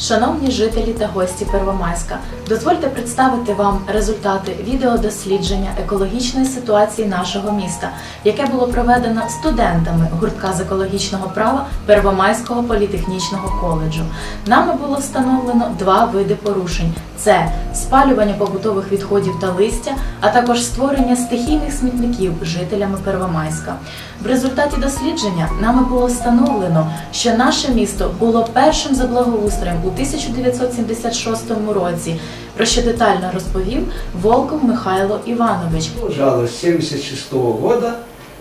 Шановні жителі та гості Первомайська, дозвольте представити вам результати відеодослідження екологічної ситуації нашого міста, яке було проведено студентами гуртка з екологічного права Первомайського політехнічного коледжу. Нами було встановлено два види порушень: це спалювання побутових відходів та листя, а також створення стихійних смітників жителями Первомайська. В результаті дослідження нами було встановлено, що наше місто було першим за благоустроєм у 1976 році, про що детально розповів Волков Михайло Іванович. Пожалуй, с 76 года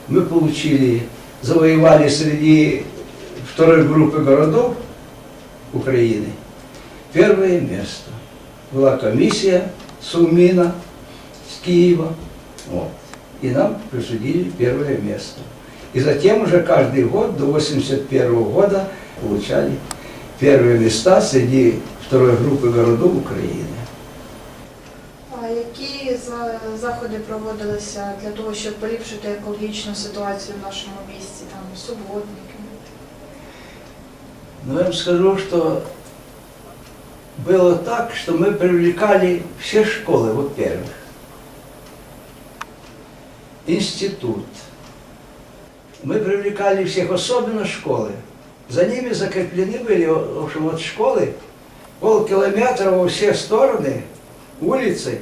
мы получили, завоевали среди второй группы городов Украины первое место. Была комиссия Сумина с Киева, вот, и нам присудили первое место. И затем уже каждый год до 81 года получали первые места среди второй группы городов Украины. А які за- заходи проводилися для того, щоб поліпшити екологічну ситуацію в нашому місті, там суботники? Но я вам скажу, что было так, что мы привлекали все школы, во-первых. Институт. Мы привлекали всех, особенно школы. За ними закреплены были, в общем, вот школы, полкилометра во все стороны, улицы,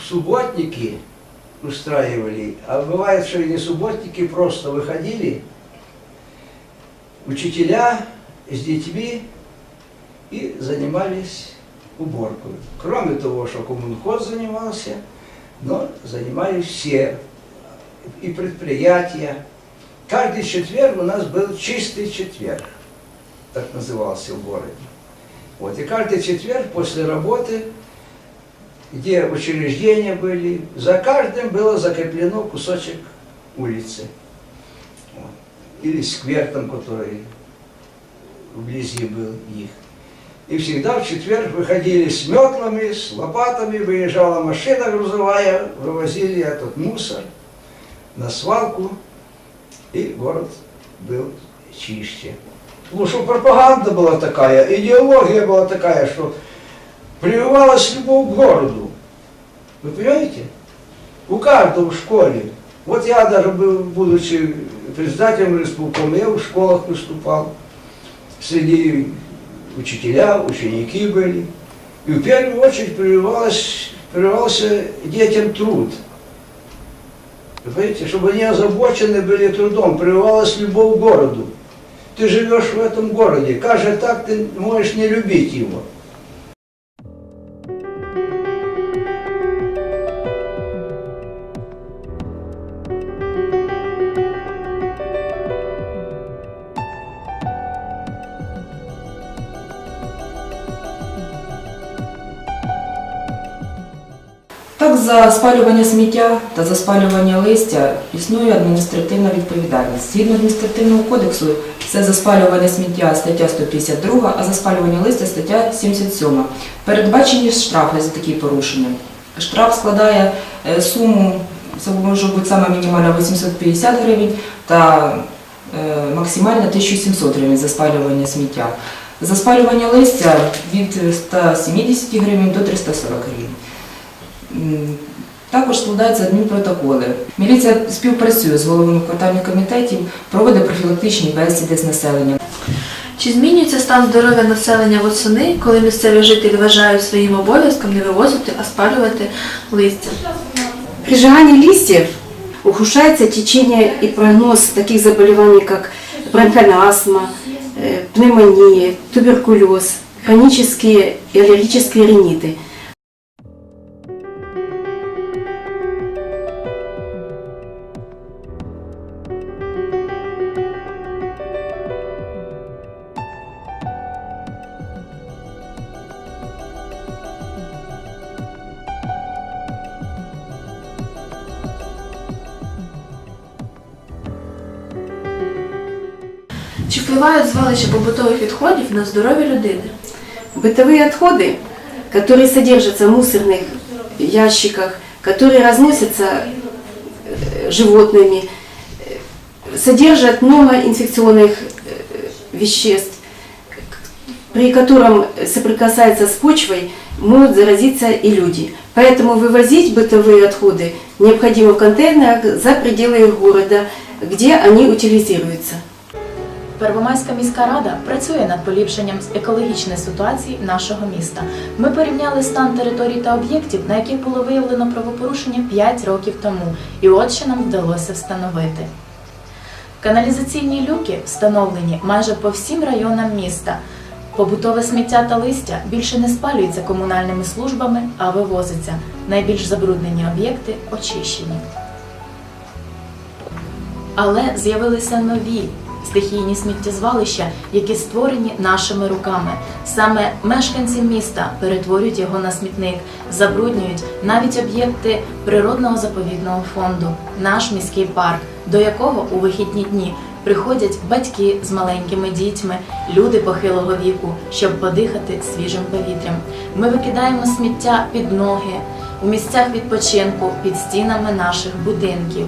субботники устраивали. А бывает, что и не субботники, просто выходили, учителя с детьми и занимались уборкой. Кроме того, что коммунхоз занимался, но занимались все и предприятия. Каждый четверг у нас был чистый четверг, так назывался в городе. Вот, и каждый четверг после работы, где учреждения были, за каждым было закреплено кусочек улицы. Вот или сквер там, который вблизи был их. И всегда в четверг выходили с метлами, с лопатами, выезжала машина грузовая, вывозили этот мусор на свалку, и город был чище. Потому что пропаганда была такая, идеология была такая, что прививалась любовь к городу. Вы понимаете? У каждого в школе. Вот я даже был, будучи председателем республикума, я в школах выступал. Среди учителя, ученики были. И в первую очередь прививалось, прививался детям труд. Вы понимаете, чтобы они озабочены были трудом, прививалась любовь к городу. Ты живешь в этом городе, как же так ты можешь не любить его? За спалювання сміття та за спалювання листя існує адміністративна відповідальність. Згідно адміністративного кодексу, це за спалювання сміття стаття 152, а за спалювання листя стаття 77. Передбачені штрафи за такі порушення. Штраф складає е, суму, це може бути саме мінімальна 850 гривень та е, максимальна 1700 гривень за спалювання сміття. За спалювання листя від 170 гривень до 340 гривень. Також складаються адмінпротоколи. Міліція співпрацює з головами квартальних комітетів, проводить профілактичні бесіди з населенням. Чи змінюється стан здоров'я населення восени, коли місцеві жителі вважають своїм обов'язком не вивозити, а спалювати листя? При сжигании листьев ухудшается течение и прогноз таких заболеваний, как бронхиальная астма, э, пневмония, туберкулез, хронические и аллергические риниты. Чи впливають звалища побутових відходів на здоров'я людини? Бытовые отходы, которые содержатся в мусорных ящиках, которые разносятся э, животными, э, содержат много инфекционных э, веществ. при котором соприкасается с почвой, могут заразиться и люди. Поэтому вывозить бытовые отходы необходимо в контейнерах за пределы города, где они утилизируются. Первомайська міська рада працює над поліпшенням екологічної ситуації нашого міста. Ми порівняли стан територій та об'єктів, на яких було виявлено правопорушення 5 років тому, і от що нам вдалося встановити. Каналізаційні люки встановлені майже по всім районам міста. Побутове сміття та листя більше не спалюється комунальними службами, а вивозиться. Найбільш забруднені об'єкти очищені. Але з'явилися нові стихійні сміттєзвалища, які створені нашими руками. Саме мешканці міста перетворюють його на смітник, забруднюють навіть об'єкти природного заповідного фонду, наш міський парк, до якого у вихідні дні приходять батьки з маленькими дітьми, люди похилого віку, щоб подихати свіжим повітрям. Ми викидаємо сміття під ноги, у місцях відпочинку, під стінами наших будинків.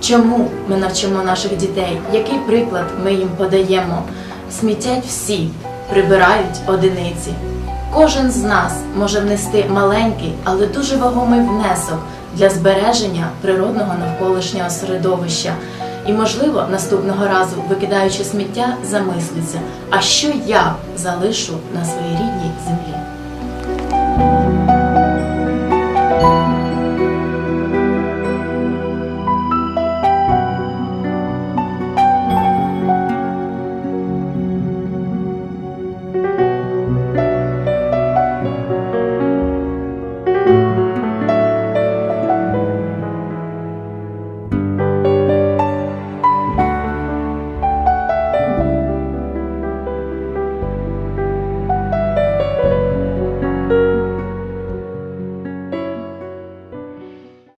Чому ми навчимо наших дітей? Який приклад ми їм подаємо? Смітять всі, прибирають одиниці. Кожен з нас може внести маленький, але дуже вагомий внесок для збереження природного навколишнього середовища. І, можливо, наступного разу, викидаючи сміття, замислиться, а що я залишу на своїй рідній землі?